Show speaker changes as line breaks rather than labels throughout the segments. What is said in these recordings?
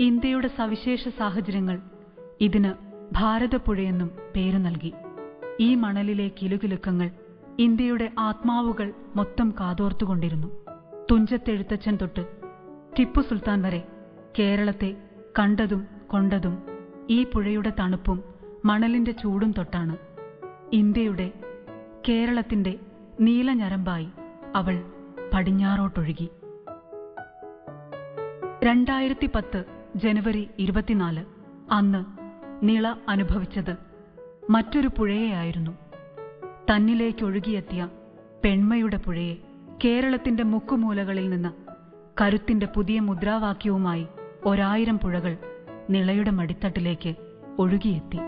ഇന്ത്യയുടെ സവിശേഷ സാഹചര്യങ്ങൾ ഇതിന് ഭാരതപ്പുഴയെന്നും പേര് നൽകി. ഈ മണലിലെ കിലുകിലുക്കങ്ങൾ ഇന്ത്യയുടെ ആത്മാവുകൾ മൊത്തം കാതോർത്തുകൊണ്ടിരുന്നു. തുഞ്ചത്തെഴുത്തച്ഛൻ തൊട്ട് ടിപ്പു സുൽത്താൻ വരെ കേരളത്തെ കണ്ടതും കൊണ്ടതും ഈ പുഴയുടെ തണുപ്പും മണലിന്റെ ചൂടും തൊട്ടാണ് ഇന്ത്യയുടെ കേരളത്തിന്റെ നീലഞരമ്പായി അവൾ പടിഞ്ഞാറോട്ടൊഴുകി. രണ്ടായിരത്തി പത്ത് ജനുവരി ഇരുപത്തിനാല്. അന്ന് നിള അനുഭവിച്ചത് മറ്റൊരു പുഴയെയായിരുന്നു. തന്നിലേക്കൊഴുകിയെത്തിയ പെൺമയുടെ പുഴയെ കേരളത്തിന്റെ മുക്കുമൂലകളിൽ നിന്ന് കരുത്തിന്റെ പുതിയ മുദ്രാവാക്യവുമായി ഒരായിരം പുഴകൾ നിളയുടെ മടിത്തട്ടിലേക്ക് ഒഴുകിയെത്തി.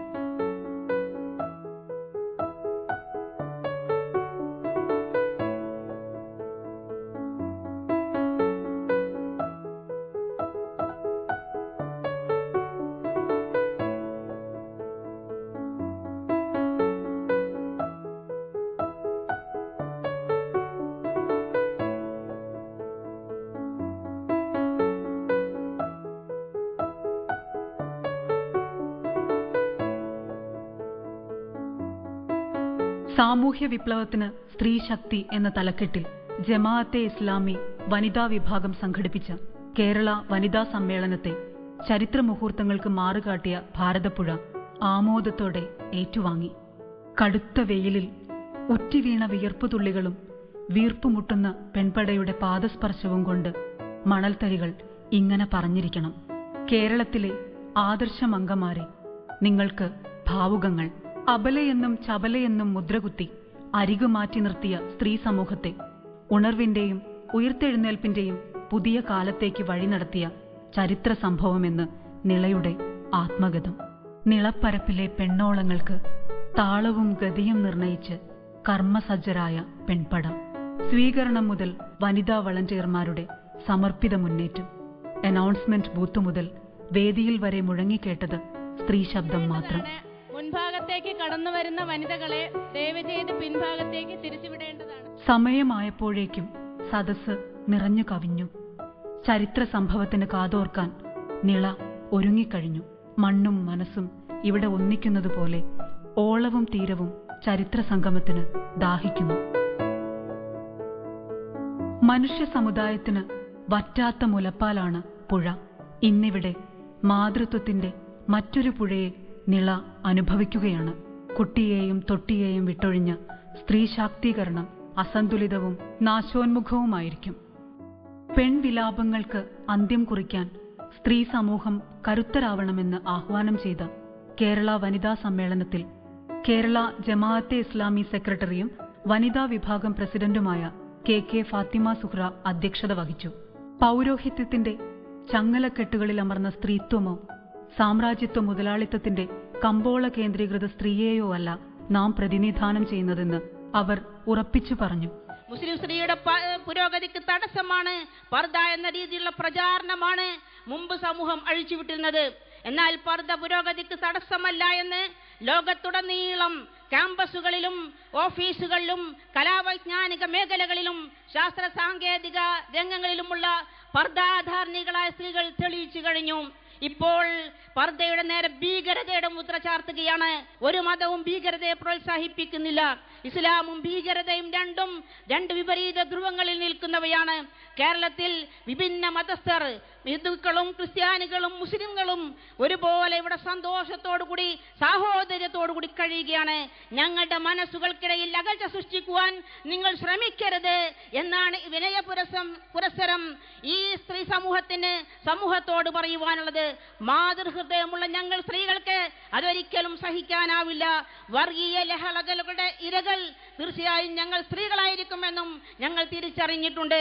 സാമൂഹ്യ വിപ്ലവത്തിന് സ്ത്രീ ശക്തി എന്ന തലക്കെട്ടിൽ ജമാഅത്തെ ഇസ്ലാമി വനിതാ വിഭാഗം സംഘടിപ്പിച്ച കേരള വനിതാ സമ്മേളനത്തെ ചരിത്ര മുഹൂർത്തങ്ങൾക്ക് മാറുകാട്ടിയ ഭാരതപ്പുഴ ആമോദത്തോടെ ഏറ്റുവാങ്ങി. കടുത്ത വെയിലിൽ ഉറ്റിവീണ വിയർപ്പുതുള്ളികളും വീർപ്പുമുട്ടുന്ന പെൺപടയുടെ പാദസ്പർശവും കൊണ്ട് മണൽത്തരികൾ ഇങ്ങനെ പറഞ്ഞിരിക്കണം. കേരളത്തിലെ ആദർശമംഗമാരെ നിങ്ങൾക്ക് ഭാവുകങ്ങൾ അബലയെന്നും ചബലയെന്നും മുദ്രകുത്തി അരികു മാറ്റി നിർത്തിയ സ്ത്രീ സമൂഹത്തെ ഉണർവിന്റെയും ഉയർത്തെഴുന്നേൽപ്പിന്റെയും പുതിയ കാലത്തേക്ക് വഴി നടത്തിയ ചരിത്ര സംഭവമെന്ന് നിളയുടെ ആത്മഗതം. നിളപ്പരപ്പിലെ പെണ്ണോളങ്ങൾക്ക് താളവും ഗതിയും നിർണയിച്ച് കർമ്മസജ്ജരായ പെൺപട. സ്വീകരണം മുതൽ വനിതാ വളണ്ടിയർമാരുടെ സമർപ്പിത മുന്നേറ്റം. അനൗൺസ്മെന്റ് ബൂത്ത് മുതൽ വേദിയിൽ വരെ മുഴങ്ങിക്കേട്ടത് സ്ത്രീ ശബ്ദം മാത്രം.
മുൻഭാഗത്തേക്ക് കടന്നു വരുന്ന വനിതകളെ ദയവ് പിൻഭാഗത്തേക്ക് തിരിച്ചുവിടേണ്ടതാണ്.
സമയമായപ്പോഴേക്കും സദസ് നിറഞ്ഞു കവിഞ്ഞു. ചരിത്ര സംഭവത്തിന് കാതോർക്കാൻ നിള ഒരുങ്ങിക്കഴിഞ്ഞു. മണ്ണും മനസ്സും ഇവിടെ ഒന്നിക്കുന്നതുപോലെ ഓളവും തീരവും ചരിത്ര സംഗമത്തിന് ദാഹിക്കുന്നു. മനുഷ്യ സമുദായത്തിന് വറ്റാത്ത മുലപ്പാലാണ് പുഴ. ഇന്നിവിടെ മാതൃത്വത്തിന്റെ മറ്റൊരു പുഴയെ നിള അനുഭവിക്കുകയാണ്. കുട്ടിയെയും തൊട്ടിയെയും വിട്ടൊഴിഞ്ഞ് സ്ത്രീ ശാക്തീകരണം അസന്തുലിതവും നാശോന്മുഖവുമായിരിക്കും. പെൺവിലാപങ്ങൾക്ക് അന്ത്യം കുറിക്കാൻ സ്ത്രീ സമൂഹം കരുത്തരാവണമെന്ന് ആഹ്വാനം ചെയ്ത കേരള വനിതാ സമ്മേളനത്തിൽ കേരള ജമാഅത്തെ ഇസ്ലാമി സെക്രട്ടറിയും വനിതാ വിഭാഗം പ്രസിഡന്റുമായ കെ കെ ഫാത്തിമ സുഹ്ര അധ്യക്ഷത വഹിച്ചു. പൗരോഹിത്യത്തിന്റെ ചങ്ങലക്കെട്ടുകളിൽ അമർന്ന സ്ത്രീത്വമോ സാമ്രാജ്യത്വ മുതലാളിത്തത്തിന്റെ കമ്പോള കേന്ദ്രീകൃത സ്ത്രീയെയോ അല്ല നാം പ്രതിനിധാനം ചെയ്യുന്നതെന്ന് അവർ ഉറപ്പിച്ചു പറഞ്ഞു.
മുസ്ലിം സ്ത്രീയുടെ പുരോഗതിക്ക് തടസ്സമാണ്. പർദ എന്ന രീതിയിലുള്ള പ്രചാരണമാണ് മുമ്പ് സമൂഹം അഴിച്ചുവിട്ടിരുന്നത്. എന്നാൽ പർദ പുരോഗതിക്ക് തടസ്സമല്ല എന്ന് ലോകത്തുടനീളം ക്യാമ്പസുകളിലും ഓഫീസുകളിലും കലാവൈജ്ഞാനിക മേഖലകളിലും ശാസ്ത്ര സാങ്കേതിക രംഗങ്ങളിലുമുള്ള പർദാധാർണികളായ സ്ത്രീകൾ തെളിയിച്ചു കഴിഞ്ഞു. ഇപ്പോൾ പർദ്ദയുടെ നേരെ ഭീകരതയുടെ മുദ്ര ചാർത്തുകയാണ്. ഒരു മതവും ഭീകരതയെ പ്രോത്സാഹിപ്പിക്കുന്നില്ല. ഇസ്ലാമും ഭീകരതയും രണ്ടും രണ്ട് വിപരീത ധ്രുവങ്ങളിൽ നിൽക്കുന്നവയാണ്. കേരളത്തിൽ വിഭിന്ന മതസ്ഥർ ഹിന്ദുക്കളും ക്രിസ്ത്യാനികളും മുസ്ലിങ്ങളും ഒരുപോലെ ഇവിടെ സന്തോഷത്തോടുകൂടി കൂടി കഴിയുകയാണ്. ഞങ്ങളുടെ മനസ്സുകൾക്കിടയിൽ അകൽച്ച സൃഷ്ടിക്കുവാൻ നിങ്ങൾ ശ്രമിക്കരുത് എന്നാണ് വിനയ പുരസം പുരസ്സരം ഈ സ്ത്രീ സമൂഹത്തിന് സമൂഹത്തോട് പറയുവാനുള്ളത്. മാതൃഹൃദയമുള്ള ഞങ്ങൾ സ്ത്രീകൾക്ക് അതൊരിക്കലും സഹിക്കാനാവില്ല. വർഗീയ ലഹളകളുടെ ഇരകൾ തീർച്ചയായും ഞങ്ങൾ സ്ത്രീകളായിരിക്കുമെന്നും ഞങ്ങൾ തിരിച്ചറിഞ്ഞിട്ടുണ്ട്.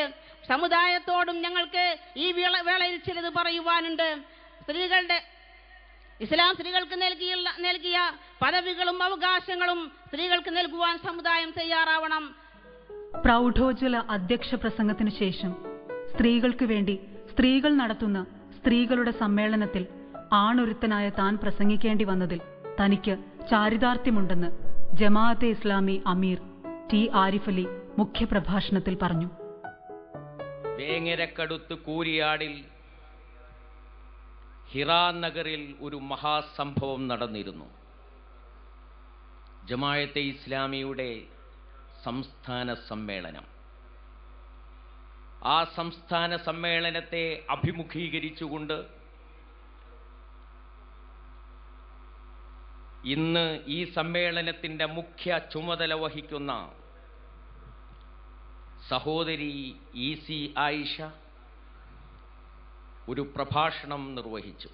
സമുദായത്തോടും ഞങ്ങൾക്ക് ഈ വേള വേളയിൽ ചിലത് പറയുവാനുണ്ട്. സ്ത്രീകളുടെ ഇസ്ലാം സ്ത്രീകൾക്ക് നൽകിയ നൽകിയ പദവികളും അവകാശങ്ങളും സ്ത്രീകൾക്ക് നൽകുവാൻ സമുദായം തയ്യാറാവണം.
പ്രൗഢോജ്വല അധ്യക്ഷ പ്രസംഗത്തിന് ശേഷം സ്ത്രീകൾക്ക് വേണ്ടി സ്ത്രീകൾ നടത്തുന്ന സ്ത്രീകളുടെ സമ്മേളനത്തിൽ ആണൊരുത്തനായ താൻ പ്രസംഗിക്കേണ്ടി വന്നതിൽ തനിക്ക് ചാരിതാർത്ഥ്യമുണ്ടെന്ന് ജമാഅത്തെ ഇസ്ലാമി അമീർ ടി ആരിഫലി മുഖ്യപ്രഭാഷണത്തിൽ പറഞ്ഞു.
വേങ്ങരക്കടുത്ത് കൂരിയാടിൽ ഹിറാ നഗറിൽ ഒരു മഹാസംഭവം നടന്നിരുന്നു. ജമായത്തെ ഇസ്ലാമിയുടെ സംസ്ഥാന സമ്മേളനം. ആ സംസ്ഥാന സമ്മേളനത്തെ അഭിമുഖീകരിച്ചുകൊണ്ട് ഇന്ന് ഈ സമ്മേളനത്തിന്റെ മുഖ്യ ചുമതല വഹിക്കുന്ന സഹോദരി ഇ സി ആയിഷ ഒരു പ്രഭാഷണം നിർവഹിച്ചു.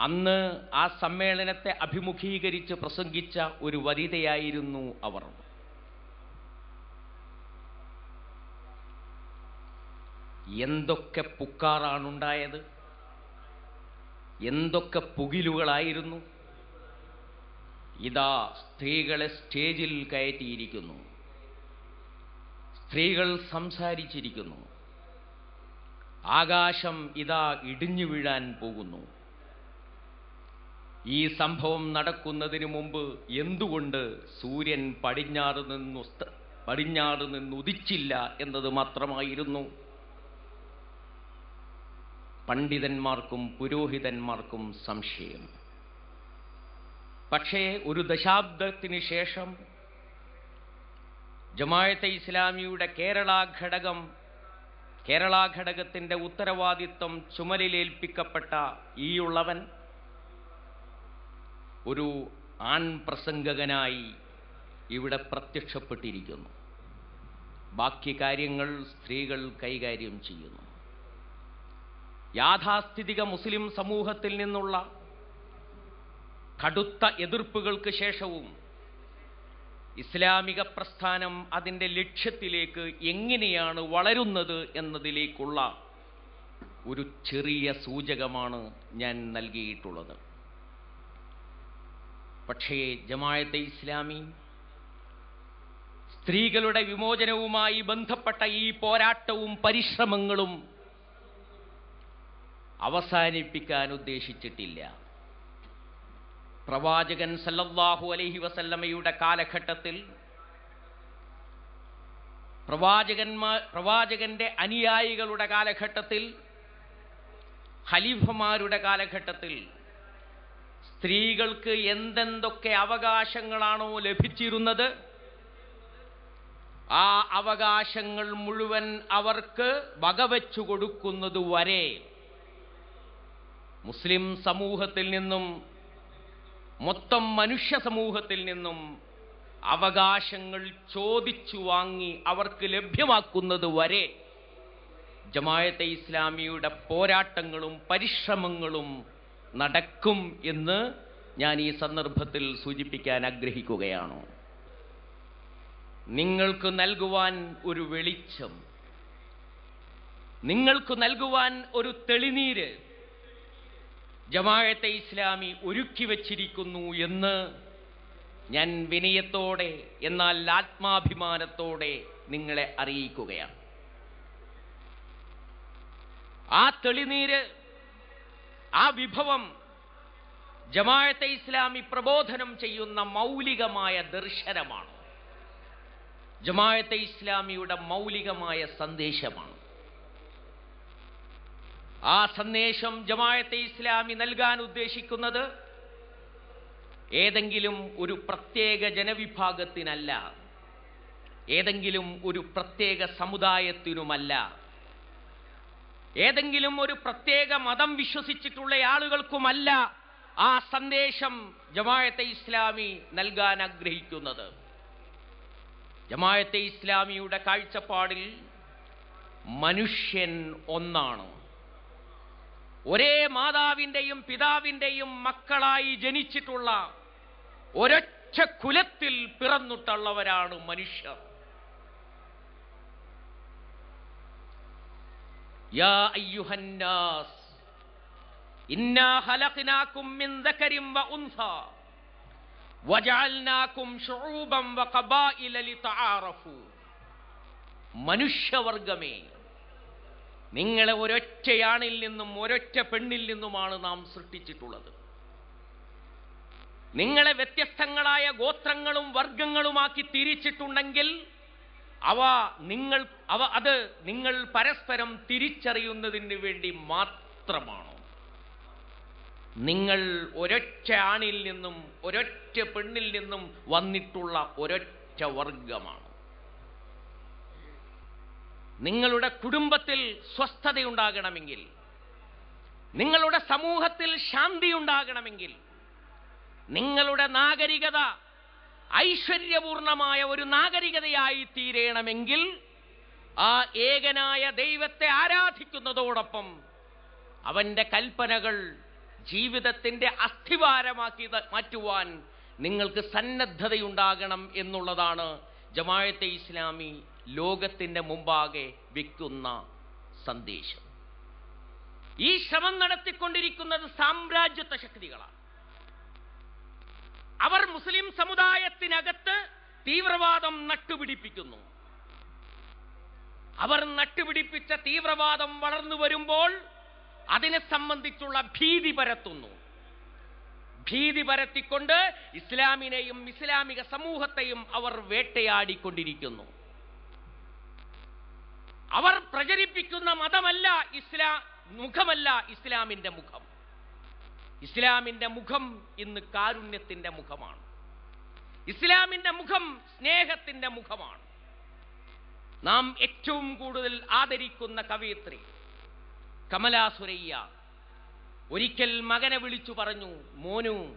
അന്ന് ആ സമ്മേളനത്തെ അഭിമുഖീകരിച്ച് പ്രസംഗിച്ച ഒരു വനിതയായിരുന്നു അവർ. എന്തൊക്കെ പുക്കാറാണുണ്ടായത്? എന്തൊക്കെ പുകിലുകളായിരുന്നു? ഇതാ സ്ത്രീകളെ സ്റ്റേജിൽ കയറ്റിയിരിക്കുന്നു. സ്ത്രീകൾ സംസാരിച്ചിരിക്കുന്നു. ആകാശം ഇതാ ഇടിഞ്ഞു വീഴാൻ പോകുന്നു. ഈ സംഭവം നടക്കുന്നതിന് മുമ്പ് എന്തുകൊണ്ട് സൂര്യൻ പടിഞ്ഞാറ് നിന്ന് പടിഞ്ഞാറ് നിന്നുദിച്ചില്ല എന്നത് മാത്രമായിരുന്നു? പണ്ഡിതന്മാർക്കും പുരോഹിതന്മാർക്കും സംശയം. പക്ഷേ ഒരു ദശാബ്ദത്തിന് ശേഷം ജമായത്തെ ഇസ്ലാമിയുടെ കേരള ഘടകം കേരള ഘടകത്തിന്റെ ഉത്തരവാദിത്വം ചുമലിലേൽപ്പിക്കപ്പെട്ട ഈയുള്ളവൻ ഒരു ആൺ പ്രസംഗകനായി ഇവിടെ പ്രത്യക്ഷപ്പെട്ടിരിക്കുന്നു. ബാക്കി കാര്യങ്ങൾ സ്ത്രീകൾ കൈകാര്യം ചെയ്യുന്നു. യാഥാസ്ഥിതിക മുസ്ലിം സമൂഹത്തിൽ നിന്നുള്ള കടുത്ത എതിർപ്പുകൾക്ക് ശേഷവും ഇസ്ലാമിക പ്രസ്ഥാനം അതിന്റെ ലക്ഷ്യത്തിലേക്ക് എങ്ങനെയാണ് വളരുന്നത് എന്നതിലേക്കുള്ള ഒരു ചെറിയ സൂചകമാണ് ഞാൻ നൽകിയിട്ടുള്ളത്. പക്ഷേ ജമായത്തെ ഇസ്ലാമി സ്ത്രീകളുടെ വിമോചനവുമായി ബന്ധപ്പെട്ട ഈ പോരാട്ടവും പരിശ്രമങ്ങളും അവസാനിപ്പിക്കാൻ ഉദ്ദേശിച്ചിട്ടില്ല. പ്രവാചകൻ സല്ലല്ലാഹു അലൈഹി വസല്ലമയുടെ കാലഘട്ടത്തിൽ പ്രവാചകന്മാർ പ്രവാചകന്റെ അനുയായികളുടെ കാലഘട്ടത്തിൽ ഖലീഫമാരുടെ കാലഘട്ടത്തിൽ സ്ത്രീകൾക്ക് എന്തെന്തൊക്കെ അവകാശങ്ങളാണോ ലഭിച്ചിരുന്നത് ആ അവകാശങ്ങൾ മുഴുവൻ അവർക്ക് വകവെച്ചു കൊടുക്കുന്നത് വരെ മുസ്ലിം സമൂഹത്തിൽ നിന്നും മൊത്തം മനുഷ്യ സമൂഹത്തിൽ നിന്നും അവകാശങ്ങൾ ചോദിച്ചു വാങ്ങി അവർക്ക് ലഭ്യമാക്കുന്നത് വരെ ജമായത്തെ ഇസ്ലാമിയുടെ പോരാട്ടങ്ങളും പരിശ്രമങ്ങളും നടക്കും എന്ന് ഞാൻ ഈ സന്ദർഭത്തിൽ സൂചിപ്പിക്കാൻ ആഗ്രഹിക്കുകയാണ്. നിങ്ങൾക്ക് നൽകുവാൻ ഒരു വെളിച്ചം നിങ്ങൾക്ക് നൽകുവാൻ ഒരു തെളിനീര് ജമായത്തെ ഇസ്ലാമി ഒരുക്കി വച്ചിരിക്കുന്നു എന്ന് ഞാൻ വിനയത്തോടെ എന്നാൽ ആത്മാഭിമാനത്തോടെ നിങ്ങളെ അറിയിക്കുകയാണ്. ആ തെളിനീര് ആ വിഭവം ജമായത്തെ ഇസ്ലാമി പ്രബോധനം ചെയ്യുന്ന മൗലികമായ ദർശനമാണ്. ജമായത്തെ ഇസ്ലാമിയുടെ മൗലികമായ സന്ദേശമാണ്. ആ സന്ദേശം ജമായത്തെ ഇസ്ലാമി നൽകാൻ ഉദ്ദേശിക്കുന്നത് ഏതെങ്കിലും ഒരു പ്രത്യേക ജനവിഭാഗത്തിനല്ല ഏതെങ്കിലും ഒരു പ്രത്യേക സമുദായത്തിനുമല്ല. ഏതെങ്കിലും ഒരു പ്രത്യേക മതം വിശ്വസിച്ചിട്ടുള്ള ആളുകൾക്കുമല്ല ആ സന്ദേശം ജമായത്തെ ഇസ്ലാമി നൽകാൻ ആഗ്രഹിക്കുന്നത്. ജമായത്തെ ഇസ്ലാമിയുടെ കാഴ്ചപ്പാടിൽ മനുഷ്യൻ ഒന്നാണ്. ഒരേ മാതാവിന്റെയും പിതാവിന്റെയും മക്കളായി ജനിച്ചിട്ടുള്ള ഒരൊറ്റ കുലത്തിൽ പിറന്നിട്ടുള്ളവരാണ് മനുഷ്യർ. യാ ഇന്നാ മിൻ വ വ ഖബായില ലിതആറഫു. മനുഷ്യവർഗമേ നിങ്ങളെ ഒരൊറ്റയാണിൽ നിന്നും ഒരൊറ്റ പെണ്ണിൽ നിന്നുമാണ് നാം സൃഷ്ടിച്ചിട്ടുള്ളത്. നിങ്ങളെ വ്യത്യസ്തങ്ങളായ ഗോത്രങ്ങളും വർഗങ്ങളുമാക്കി തിരിച്ചിട്ടുണ്ടെങ്കിൽ അവ നിങ്ങൾ അവ അത് നിങ്ങൾ പരസ്പരം തിരിച്ചറിയുന്നതിന് വേണ്ടി മാത്രമാണ്? നിങ്ങൾ ഒരൊറ്റ ആണിൽ നിന്നും ഒരൊറ്റ പെണ്ണിൽ നിന്നും വന്നിട്ടുള്ള ഒരൊറ്റ വർഗമാണ് നിങ്ങളുടെ കുടുംബത്തിൽ സ്വസ്ഥതയുണ്ടാകണമെങ്കിൽ നിങ്ങളുടെ സമൂഹത്തിൽ ശാന്തി ഉണ്ടാകണമെങ്കിൽ നിങ്ങളുടെ നാഗരികത ഐശ്വര്യപൂർണമായ ഒരു നാഗരികതയായി തീരണമെങ്കിൽ ആ ഏകനായ ദൈവത്തെ ആരാധിക്കുന്നതോടൊപ്പം അവന്റെ കൽപ്പനകൾ ജീവിതത്തിന്റെ അസ്ഥിവാരമാക്കി മാറ്റുവാൻ നിങ്ങൾക്ക് സന്നദ്ധതയുണ്ടാകണം എന്നുള്ളതാണ് ജമായത്തെ ഇസ്ലാമി ലോകത്തിന്റെ മുമ്പാകെ വെക്കുന്ന സന്ദേശം. ഈ ശ്രമം നടത്തിക്കൊണ്ടിരിക്കുന്നത് സാമ്രാജ്യത്വ ശക്തികളാണ്. അവർ മുസ്ലിം സമുദായത്തിനകത്ത് തീവ്രവാദം നട്ടുപിടിപ്പിക്കുന്നു. അവർ നട്ടുപിടിപ്പിച്ച തീവ്രവാദം വളർന്നു വരുമ്പോൾ അതിനെ സംബന്ധിച്ചുള്ള ഭീതി പരത്തുന്നു. ഭീതി പരത്തിക്കൊണ്ട് ഇസ്ലാമിനെയും ഇസ്ലാമിക സമൂഹത്തെയും അവർ വേട്ടയാടിക്കൊണ്ടിരിക്കുന്നു. അവർ പ്രചരിപ്പിക്കുന്ന മതമല്ല ഇസ്ലാ മുഖമല്ല ഇസ്ലാമിന്റെ മുഖം. ഇസ്ലാമിന്റെ മുഖം ഇന്ന് കാരുണ്യത്തിന്റെ മുഖമാണ്. ഇസ്ലാമിന്റെ മുഖം സ്നേഹത്തിന്റെ മുഖമാണ്. നാം ഏറ്റവും കൂടുതൽ ആദരിക്കുന്ന കവയിത്രി കമലാ സുരയ്യ ഒരിക്കൽ മകനെ വിളിച്ചു പറഞ്ഞു മോനു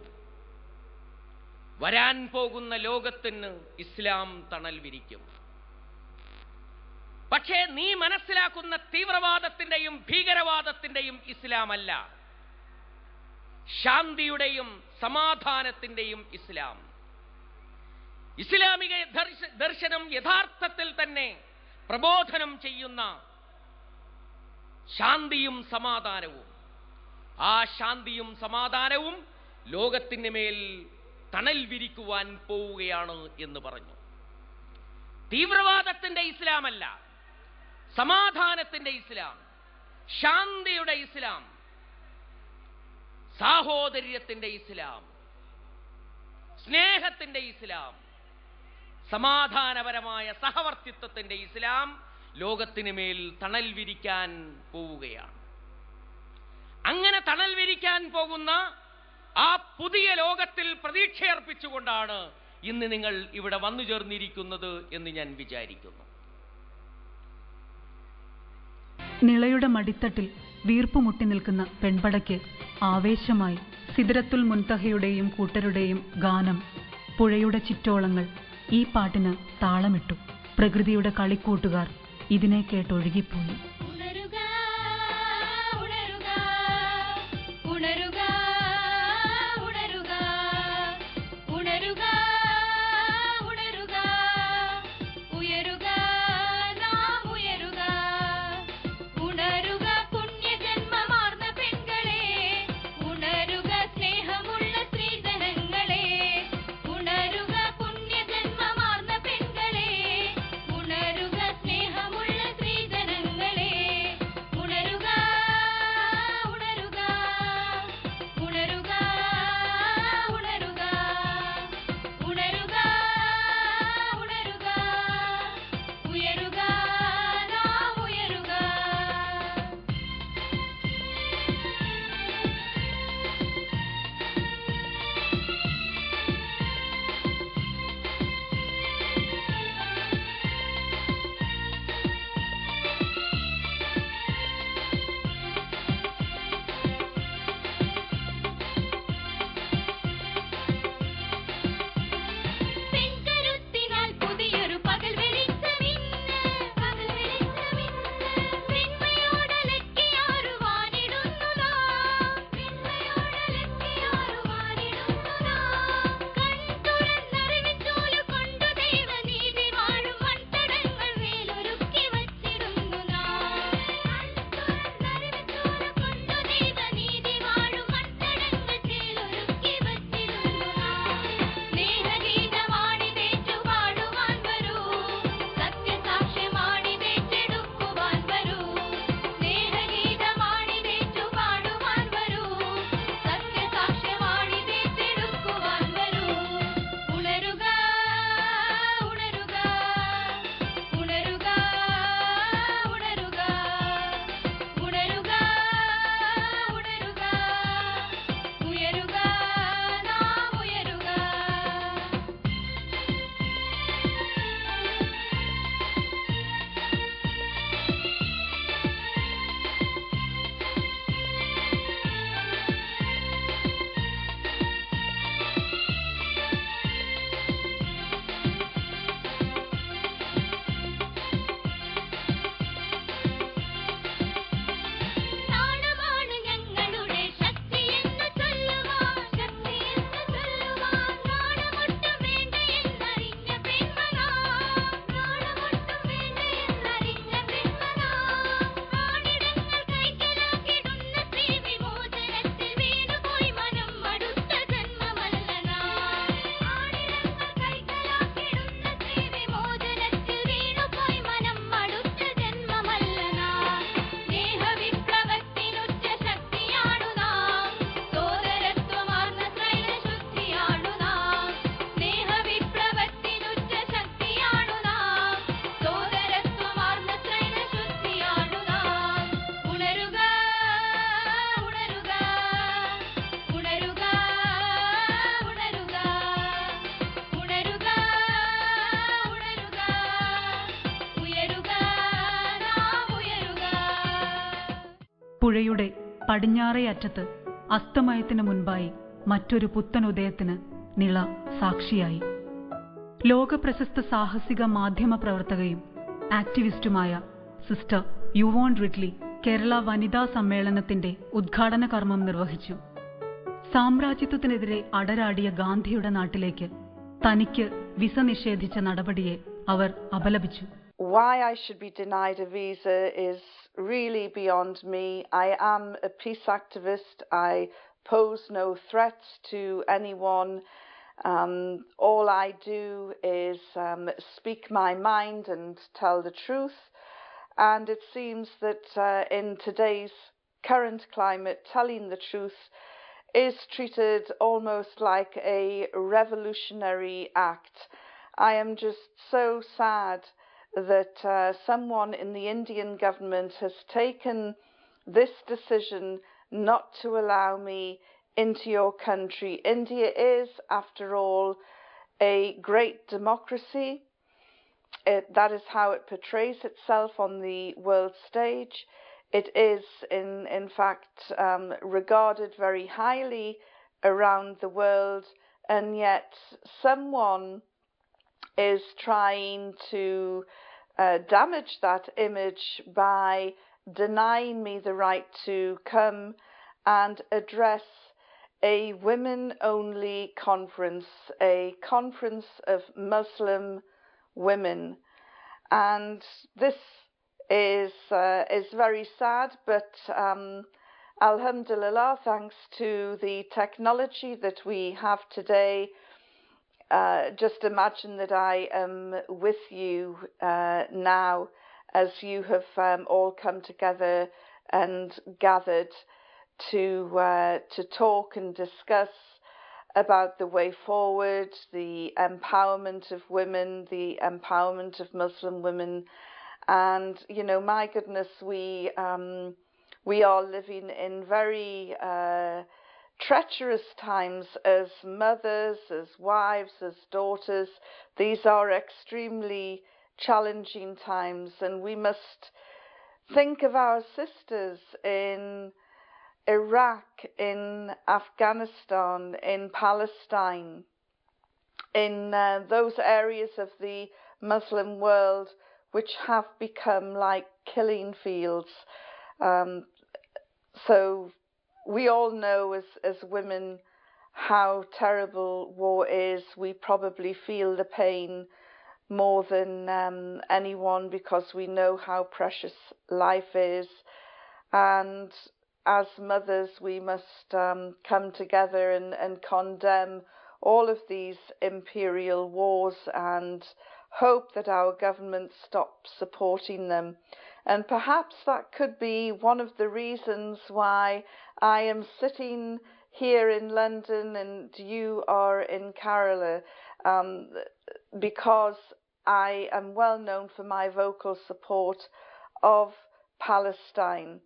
വരാൻ പോകുന്ന ലോകത്തിന് ഇസ്ലാം തണൽ വിരിക്കും. പക്ഷേ നീ മനസ്സിലാക്കുന്ന തീവ്രവാദത്തിന്റെയും ഭീകരവാദത്തിന്റെയും ഇസ്ലാമല്ല. ശാന്തിയുടെയും സമാധാനത്തിന്റെയും ഇസ്ലാം. ഇസ്ലാമിക ദർശനം യഥാർത്ഥത്തിൽ തന്നെ പ്രബോധനം ചെയ്യുന്ന ശാന്തിയും സമാധാനവും. ആ ശാന്തിയും സമാധാനവും ലോകത്തിന് മേൽ തണൽ വിരിക്കുവാൻ പോവുകയാണ് എന്ന് പറഞ്ഞു. തീവ്രവാദത്തിന്റെ ഇസ്ലാമല്ല. സമാധാനത്തിന്റെ ഇസ്ലാം ശാന്തിയുടെ ഇസ്ലാം സാഹോദര്യത്തിന്റെ ഇസ്ലാം സ്നേഹത്തിന്റെ ഇസ്ലാം സമാധാനപരമായ സഹവർത്തിത്വത്തിന്റെ ഇസ്ലാം ലോകത്തിന് മേൽ തണൽ വിരിക്കാൻ പോവുകയാണ്. അങ്ങനെ തണൽ വിരിക്കാൻ പോകുന്ന ആ പുതിയ ലോകത്തിൽ പ്രതീക്ഷയർപ്പിച്ചുകൊണ്ടാണ് ഇന്ന് നിങ്ങൾ ഇവിടെ വന്നു ചേർന്നിരിക്കുന്നത് എന്ന് ഞാൻ വിചാരിക്കുന്നു.
നിളയുടെ മടിത്തട്ടിൽ വീർപ്പുമുട്ടി നിൽക്കുന്ന പെൺപടയ്ക്ക് ആവേശമായി സിദരത്തുൽ മുൻതഹയുടെയും കൂട്ടരുടെയും ഗാനം പുഴയുടെ ചിറ്റോളങ്ങൾ ഈ പാട്ടിന് താളമിട്ടു. പ്രകൃതിയുടെ കളിക്കൂട്ടുകാർ ഇതിനെ കേട്ടൊഴുകിപ്പോയി. പുഴയുടെ പടിഞ്ഞാറേ അറ്റത്ത് അസ്തമയത്തിന് മുൻപായി മറ്റൊരു പുത്തൻ ഉദയത്തിന് നിള സാക്ഷിയായി. ലോകപ്രശസ്ത സാഹസിക മാധ്യമ പ്രവർത്തകയും ആക്ടിവിസ്റ്റുമായ സിസ്റ്റർ യുവോൺ റിഡ്ലി കേരള വനിതാ സമ്മേളനത്തിന്റെ ഉദ്ഘാടന കർമ്മം നിർവഹിച്ചു. സാമ്രാജ്യത്വത്തിനെതിരെ അടരാടിയ ഗാന്ധിയുടെ നാട്ടിലേക്ക് തനിക്ക് വിസ നിഷേധിച്ച നടപടിയെ അവർ അപലപിച്ചു.
Why I should be denied a visa is really beyond me. I am a peace activist. I pose no threats to anyone. Um, all I do is um, speak my mind and tell the truth. And it seems that uh, in today's current climate, telling the truth is treated almost like a revolutionary act. I am just so sad that uh, someone in the Indian government has taken this decision not to allow me into your country. India is, after all, a great democracy. It, that is how it portrays itself on the world stage. It is, in, in fact, um, regarded very highly around the world, and yet someone is trying to uh, damage that image by denying me the right to come and address a women only conference, a conference of Muslim women. And this is, uh, is very sad, but um, Alhamdulillah, thanks to the technology that we have today, uh, just imagine that I am with you uh, now as you have um, all come together and gathered to uh, to talk and discuss about the way forward, the empowerment of women, the empowerment of Muslim women, and you know, my goodness, we um, we are living in very uh, treacherous times as mothers, as wives, as daughters. These are extremely challenging times, and we must think of our sisters in Iraq, in Afghanistan, in Palestine, in uh, those areas of the Muslim world which have become like killing fields. Um, so we all know as, as women how terrible war is. We probably feel the pain more than um, anyone because we know how precious life is. And as mothers, we must um, come together and, and condemn all of these imperial wars and hope that our government stops supporting them. And perhaps that could be one of the reasons why I am sitting here in London and you are in Kerala, um, because I am well known for my vocal support of Palestine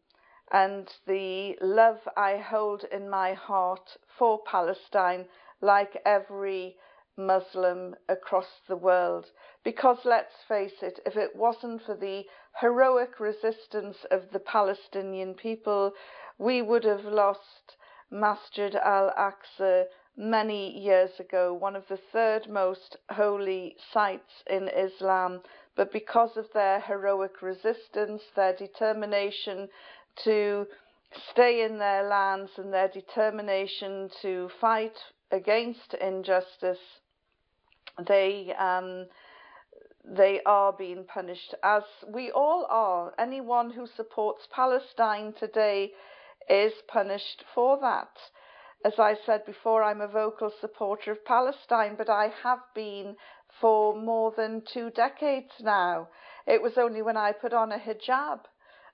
and the love I hold in my heart for Palestine, like every Muslim across the world. Because let's face it, if it wasn't for the heroic resistance of the Palestinian people, we would have lost Masjid al Aqsa many years ago, one of the third most holy sites in Islam. But because of their heroic resistance, their determination to stay in their lands, and their determination to fight against injustice, they um, they are being punished, as we all are. Anyone who supports Palestine today is punished for that. As I said before, I'm a vocal supporter of Palestine, but I have been for more than two decades now. It was only when I put on a hijab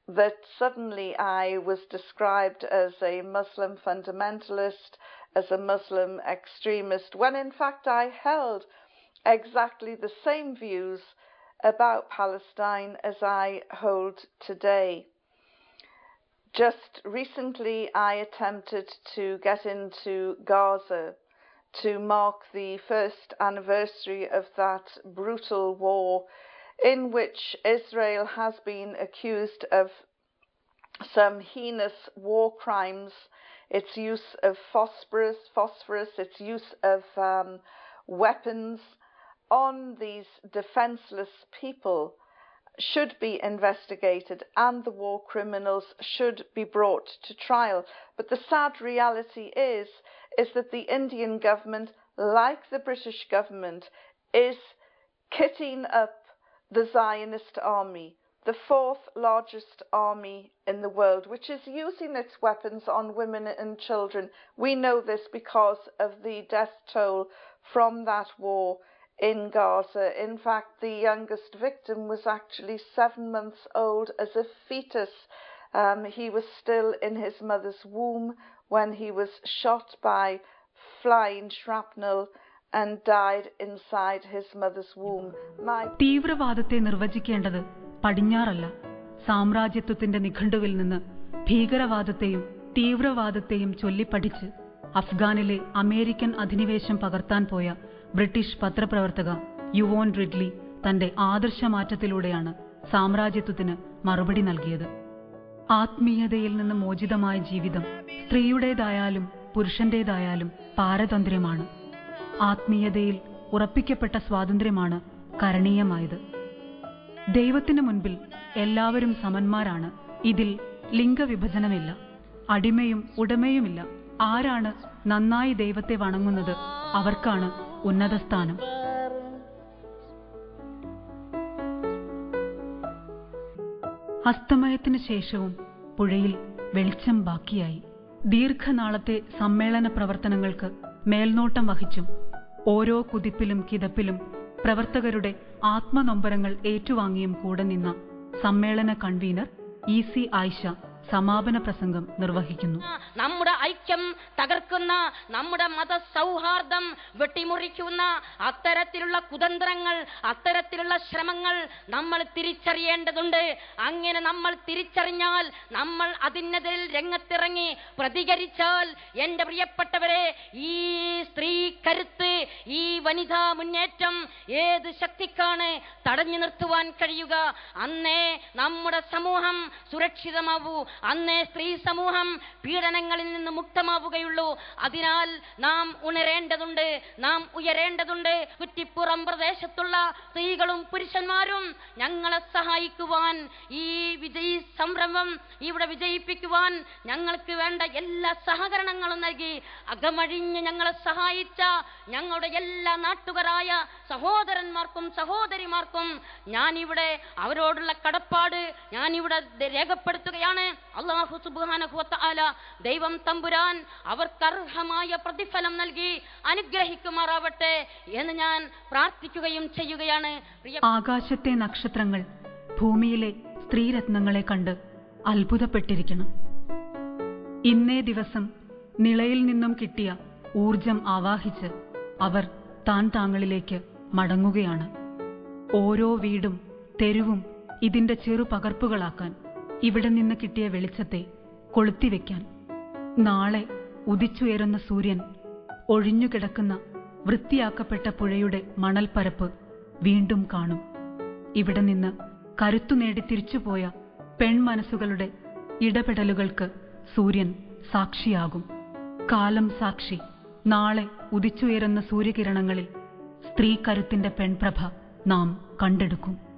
that suddenly I was described as a Muslim fundamentalist, as a Muslim extremist, when in fact I held exactly the same views about Palestine as I hold today. Just recently, I attempted to get into Gaza to mark the first anniversary of that brutal war in which Israel has been accused of some heinous war crimes, its use of phosphorus, phosphorus, its use of um, weapons on these defenseless people should be investigated and the war criminals should be brought to trial. But the sad reality is, is that the Indian government, like the British government, is kitting up the Zionist army, the fourth largest army in the world, which is using its weapons on women and children. We know this because of the death toll from that war in Gaza. In fact, the youngest victim was actually seven months old as a fetus. Um, he was still in his mother's womb when he was shot by flying shrapnel and died inside his mother's womb. My
തീവ്രവാദത്തെ നിർവചിക്കേണ്ടത് പടിഞ്ഞാറല്ല സാമ്രാജ്യത്വത്തിന്റെ നിഘണ്ടുവിൽ നിന്ന് ഭീകരവാദത്തെയും തീവ്രവാദത്തെയും ചൊല്ലിപ്പഠിച്ച് അഫ്ഗാനിലെ American അധിനിവേശം പകർത്താൻ പോയ British പത്രപ്രവർത്തക യുവോൻ Ridley തന്റെ ആദർശമാറ്റത്തിലൂടെയാണ് സാമ്രാജ്യത്വത്തിന് മറുപടി നൽകിയത്. ആത്മീയതയിൽ നിന്ന് മോചിതമായ ജീവിതം സ്ത്രീയുടേതായാലും പുരുഷന്റേതായാലും പാരതന്ത്ര്യമാണ്. ആത്മീയതയിൽ ഉറപ്പിക്കപ്പെട്ട സ്വാതന്ത്ര്യമാണ് കരണീയമായത്. ദൈവത്തിന് മുൻപിൽ എല്ലാവരും സമന്മാരാണ്. ഇതിൽ ലിംഗവിഭജനമില്ല. അടിമയും ഉടമയുമില്ല. ആരാണ് നന്നായി ദൈവത്തെ വണങ്ങുന്നത് അവർക്കാണ് ഉന്നതസ്ഥാനം. അസ്തമയത്തിന് ശേഷവും പുഴയിൽ വെളിച്ചം ബാക്കിയായി. ദീർഘനാളത്തെ സമ്മേളന പ്രവർത്തനങ്ങൾക്ക് മേൽനോട്ടം വഹിച്ചും ഓരോ കുതിപ്പിലും കിതപ്പിലും പ്രവർത്തകരുടെ ആത്മനൊമ്പരങ്ങൾ ഏറ്റുവാങ്ങിയും കൂടെ നിന്ന സമ്മേളന കൺവീനർ ഇ സി ആയിഷ സമാപന പ്രസംഗം നിർവഹിക്കുന്നു.
നമ്മുടെ ഐക്യം തകർക്കുന്ന നമ്മുടെ മത സൗഹാർദ്ദം വെട്ടിമുറിക്കുന്ന അത്തരത്തിലുള്ള കുതന്ത്രങ്ങൾ അത്തരത്തിലുള്ള ശ്രമങ്ങൾ നമ്മൾ തിരിച്ചറിയേണ്ടതുണ്ട്. അങ്ങനെ നമ്മൾ തിരിച്ചറിഞ്ഞാൽ നമ്മൾ അതിനെതിരിൽ രംഗത്തിറങ്ങി പ്രതികരിച്ചാൽ എന്റെ പ്രിയപ്പെട്ടവരെ ഈ സ്ത്രീ കരുത്ത് ഈ വനിതാ മുന്നേറ്റം ഏത് ശക്തിക്കാണ് തടഞ്ഞു നിർത്തുവാൻ കഴിയുക? അന്നേ നമ്മുടെ സമൂഹം സുരക്ഷിതമാവൂ. അന്നേ സ്ത്രീ സമൂഹം പീഡനങ്ങളിൽ നിന്ന് മുക്തമാവുകയുള്ളൂ. അതിനാൽ നാം ഉണരേണ്ടതുണ്ട് നാം ഉയരേണ്ടതുണ്ട്. കുറ്റിപ്പുറം പ്രദേശത്തുള്ള സ്ത്രീകളും പുരുഷന്മാരും ഞങ്ങളെ സഹായിക്കുവാൻ ഈ വിജയ സംരംഭം ഇവിടെ വിജയിപ്പിക്കുവാൻ ഞങ്ങൾക്ക് വേണ്ട എല്ലാ സഹകരണങ്ങളും നൽകി. അകമഴിഞ്ഞ് ഞങ്ങളെ സഹായിച്ച ഞങ്ങളുടെ എല്ലാ നാട്ടുകാരായ സഹോദരന്മാർക്കും സഹോദരിമാർക്കും ഞാനിവിടെ അവരോടുള്ള കടപ്പാട് ഞാനിവിടെ രേഖപ്പെടുത്തുകയാണ്. അള്ളാഹു സുബാനഹുല ദൈവം തമ്പുരാൻ അവർക്ക് അർഹമായ പ്രതിഫലം നൽകി അനുഗ്രഹിക്കുമാറാവട്ടെ എന്ന് ഞാൻ പ്രാർത്ഥിക്കുകയും ചെയ്യുകയാണ്.
ആകാശത്തെ നക്ഷത്രങ്ങൾ ഭൂമിയിലെ സ്ത്രീരത്നങ്ങളെ കണ്ട് അത്ഭുതപ്പെട്ടിരിക്കണം. ഇന്നേ ദിവസം നിളയിൽ നിന്നും കിട്ടിയ ഊർജം ആവാഹിച്ച് അവർ താൻ താങ്ങളിലേക്ക് മടങ്ങുകയാണ്. ഓരോ വീടും തെരുവും ഇതിന്റെ ചെറു പകർപ്പുകളാക്കാൻ ഇവിടെ നിന്ന് കിട്ടിയ വെളിച്ചത്തെ കൊളുത്തിവെക്കാൻ. നാളെ ഉദിച്ചുയരുന്ന സൂര്യൻ ഒഴിഞ്ഞുകിടക്കുന്ന വൃത്തിയാക്കപ്പെട്ട പുഴയുടെ മണൽപ്പരപ്പ് വീണ്ടും കാണും. ഇവിടെ നിന്ന് കരുത്തു നേടി തിരിച്ചുപോയ പെൺമനസ്സുകളുടെ ഇടപെടലുകൾക്ക് സൂര്യൻ സാക്ഷിയാകും. കാലം സാക്ഷി നാളെ ഉദിച്ചുയരുന്ന സൂര്യകിരണങ്ങളിൽ സ്ത്രീ കരുത്തിന്റെ പെൺപ്രഭ നാം കണ്ടെടുക്കും.